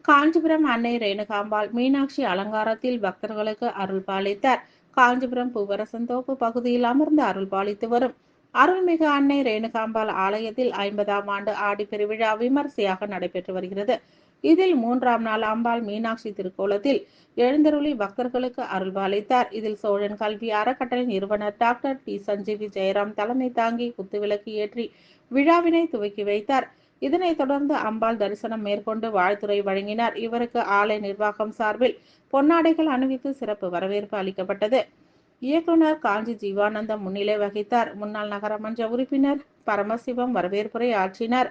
காஞ்சிபுரம் அன்னை ரேணுகாம்பாள் மீனாட்சி அலங்காரத்தில் பக்தர்களுக்கு அருள் பாலித்தார். காஞ்சிபுரம் பூவரசந்தோப்பு பகுதியில் அமர்ந்து அருள் பாலித்து வரும். அருள்மிகு அன்னை ரேணுகாம்பாள் ஆலயத்தில் ஐம்பதாம் ஆண்டு ஆடி பெருவிழா விமர்சையாக நடைபெற்று வருகிறது. இதில் மூன்றாம் நாள் அம்பாள் மீனாட்சி திருக்கோலத்தில் எழுந்தருளி பக்தர்களுக்கு அருள்பாலித்தார் இதில் சோழன் கல்வி அறக்கட்டளை நிறுவனர் டாக்டர் டி சஞ்சீவி ஜெயராம் தலைமை தாங்கி குத்துவிளக்கு ஏற்றி விழாவினை துவக்கி வைத்தார். இதனைத் தொடர்ந்து அம்பாள் தரிசனம் மேற்கொண்டு வாழ்த்துறை வழங்கினார். இவருக்கு ஆலை நிர்வாகம் சார்பில் பொன்னாடைகள் அணிவித்து சிறப்பு வரவேற்பு அளிக்கப்பட்டது. இயக்குனர் காஞ்சி ஜீவானந்தம் முன்னிலை வகித்தார். முன்னாள் நகரமன்ற உறுப்பினர் பரமசிவம் வரவேற்புரை ஆற்றினார்.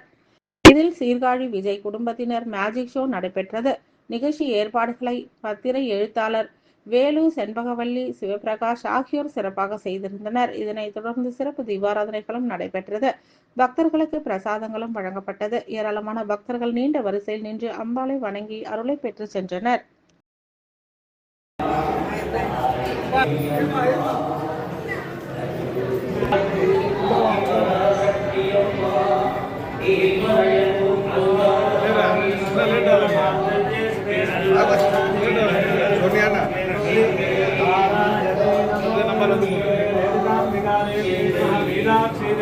இதில் சீர்காழி விஜய் குடும்பத்தினர் மேஜிக் ஷோ நடைபெற்றது. நிகழ்ச்சி ஏற்பாடுகளை பத்திரை எழுத்தாளர் வேலு செண்பகவல்லி சிவபிரகாஷ் ஆகியோர் சிறப்பாக செய்திருந்தனர். இதனைத் தொடர்ந்து சிறப்பு தீபாராதனைகளும் நடைபெற்றது. பக்தர்களுக்கு பிரசாதங்களும் வழங்கப்பட்டது. ஏராளமான பக்தர்கள் நீண்ட வரிசையில் நின்று அம்பாளை வணங்கி அருளை பெற்று சென்றனர். சொன்னியாண்ணா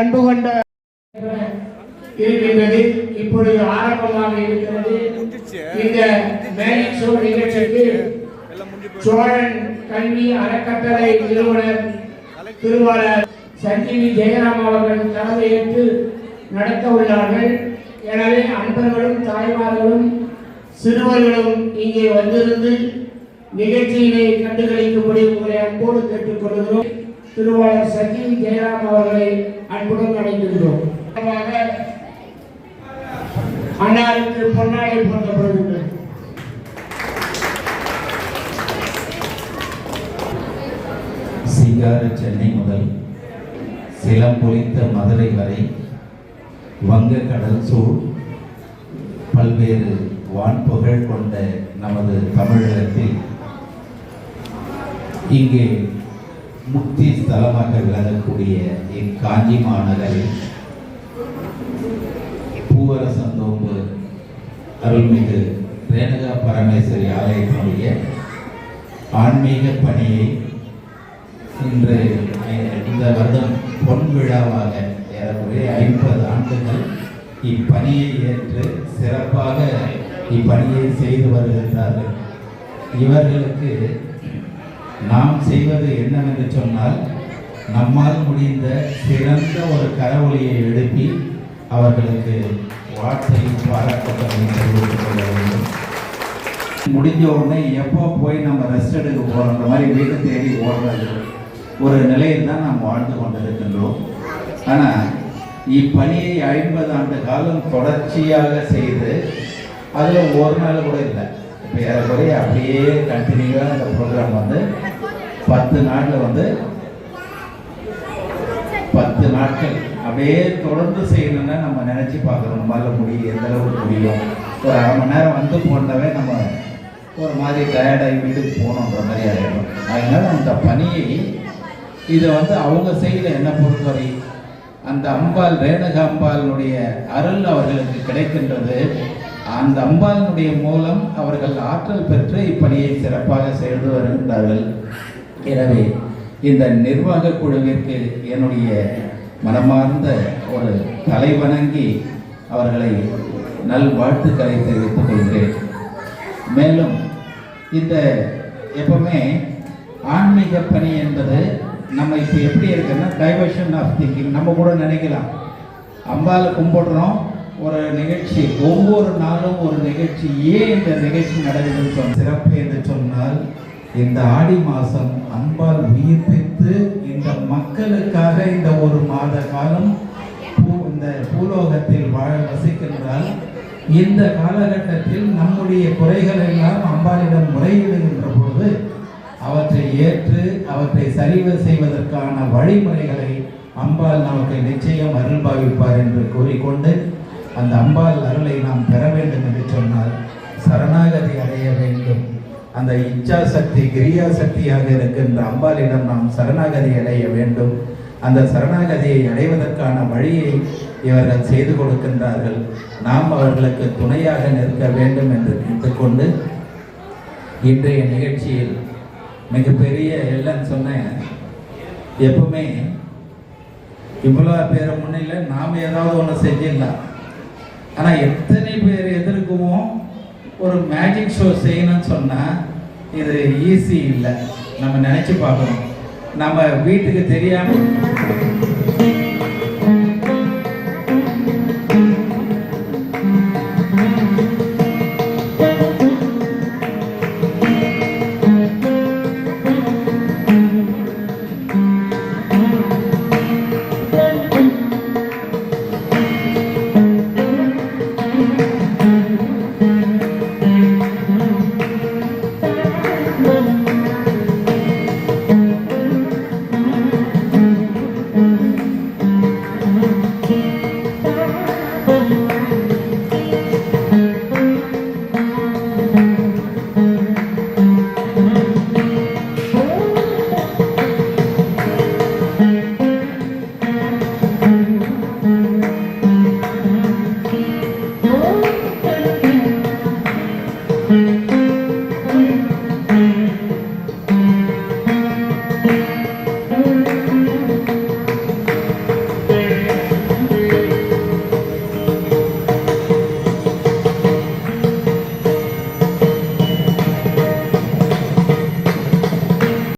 அன்பு கொண்ட இருக்கின்றது. இப்பொழுது ஆரம்பமாக இருக்கிறது. இந்த மேரிட் ஷோ நிகழ்ச்சிக்கு சோழன் கல்வி அறக்கட்டளை நிறுவனர் திருவாளர் சஞ்சீவி ஜெயராம் அவர்கள் தலைமையேற்று நடத்த உள்ளார்கள். எனவே அன்பர்களும் தாய்மார்களும் சிறுவர்களும் இங்கே வந்திருந்து நிகழ்ச்சியினை கண்டுகளிக்கும்படி உங்களை அன்போடு கேட்டுக்கொள்கிறோம் திருவாளர் சஞ்சீவி ஜெயராம் அவர்களை அன்புடன் அடைகின்றோம் அன்னாருக்கு பொன்னாடை போன்றப்படுகின்றது சிங்கார சென்னை முதல் சிலம் பொழித்த மதுரை வரை வங்கக்கடல் சூழ் பல்வேறு வான்புகழ் கொண்ட நமது தமிழகத்தில் இங்கே முக்தி ஸ்தலமாக விளங்கக்கூடிய இக்காஞ்சி மாநகரில் பூவரசந்தோம்பு அருள்மிகு ரேணுகா பரமேஸ்வரி ஆலயத்தினுடைய ஆன்மீக பணியை இன்று இந்த வருடம் பொன் விழாவாக ஏறக்குறைய ஐம்பது ஆண்டுகள் இப்பணியை ஏற்று சிறப்பாக இப்பணியை செய்து வருகின்றார்கள். இவர்களுக்கு நாம் செய்வது என்னவென்று சொன்னால் நம்மால் முடிந்த சிறந்த ஒரு கரவொலியை எழுப்பி அவர்களுக்கு வாழ்த்தையும் பாராட்டுகளையும் தெரிவித்துக் கொள்ள வேண்டும். முடிஞ்ச உடனே எப்போ போய் நம்ம ரெஸ்ட் எடுக்க போகிறோன்ற மாதிரி வீடு தேடி ஓடுறது ஒரு நிலையில் தான் நாம் வாழ்ந்து கொண்டிருக்கின்றோம். ஆனால் இப்பணியை ஐம்பது ஆண்டு காலம் தொடர்ச்சியாக செய்து அதில் ஒரு நாள் கூட இல்லை. இப்போ ஏறக்குறைய அப்படியே கண்டினியூவாக இந்த ப்ரோக்ராம் வந்து பத்து நாளில் வந்து பத்து நாட்கள். அப்படியே தொடர்ந்து செய்யணும்னா நம்ம நினச்சி பார்க்குறோம். நம்மளால முடியும் எந்த அளவுக்கு முடியும். ஒரு அரை மணி நேரம் வந்து போனவே நம்ம ஒரு மாதிரி டயர்டாகி வீட்டுக்கு போகணுன்ற மாதிரி ஆகிடும் அதனால அந்த பணியை இதை வந்து அவங்க செய்யல என்னை பொறுத்தவரை அந்த அம்பாள் ரேணுகா அம்பாளினுடைய அருள் அவர்களுக்கு கிடைக்கின்றது. அந்த அம்பாளினுடைய மூலம் அவர்கள் ஆற்றல் பெற்று இப்பணியை சிறப்பாக செய்து வருகின்றார்கள். எனவே இந்த நிர்வாக குழுவிற்கு என்னுடைய மனமார்ந்த ஒரு தலைவணங்கி அவர்களை நல்வாழ்த்துக்களை தெரிவித்துக் கொள்கிறேன். மேலும் இந்த எப்பவுமே ஆன்மீக பணி என்பது நம்ம இப்போ எப்படி இருக்குன்னா டைவர்ஷன் ஆஃப் திங்கிங் நம்ம கூட நினைக்கலாம். அம்பால கும்பிடுறோம் ஒரு நிகழ்ச்சி ஒவ்வொரு நாளும் ஒரு நிகழ்ச்சி ஏன் இந்த நிகழ்ச்சி நடக்குதுன்னு சொன்ன சிறப்பு என்று சொன்னால் இந்த ஆடி மாதம் அன்பால் உயிர்ப்பித்து இந்த மக்களுக்காக இந்த ஒரு மாத காலம் பூ- இந்த பூலோகத்தில் வாழ வசிக்கின்றால் இந்த காலகட்டத்தில் நம்முடைய குறைகள் எல்லாம் அம்பாளிடம் முறையிடுகின்ற பொழுது அவற்றை ஏற்று அவற்றை சரிவு செய்வதற்கான வழிமுறைகளை அம்பாள் நமக்கு நிச்சயம் அருள் பாவிப்பார் என்று கூறிக்கொண்டு அந்த அம்பாள் அருளை நாம் பெற வேண்டும் என்று சொன்னால் சரணாகதி அந்த இச்சா சக்தி கிரியா சக்தியாக இருக்கின்ற அம்பாளிடம் நாம் சரணாகதி அடைய வேண்டும். அந்த சரணாகதியை அடைவதற்கான வழியை இவர்கள் செய்து கொடுக்கின்றார்கள். நாம் அவர்களுக்கு துணையாக நிற்க வேண்டும் என்று கேட்டுக்கொண்டு இன்றைய நிகழ்ச்சியில் மிகப்பெரிய இல்லைன்னு சொன்னேன். எப்பவுமே இவ்வளோ பேர் முன்னில் நாம் ஏதாவது ஒன்று செஞ்சிடலாம். ஆனால் எத்தனை பேர் எதிர்க்குவோம் ஒரு மேஜிக் ஷோ செய்யணும்னு சொன்னால் இது ஈஸி இல்லை. நம்ம நினச்சி பார்க்கணும். நம்ம வீட்டுக்கு தெரியாமல்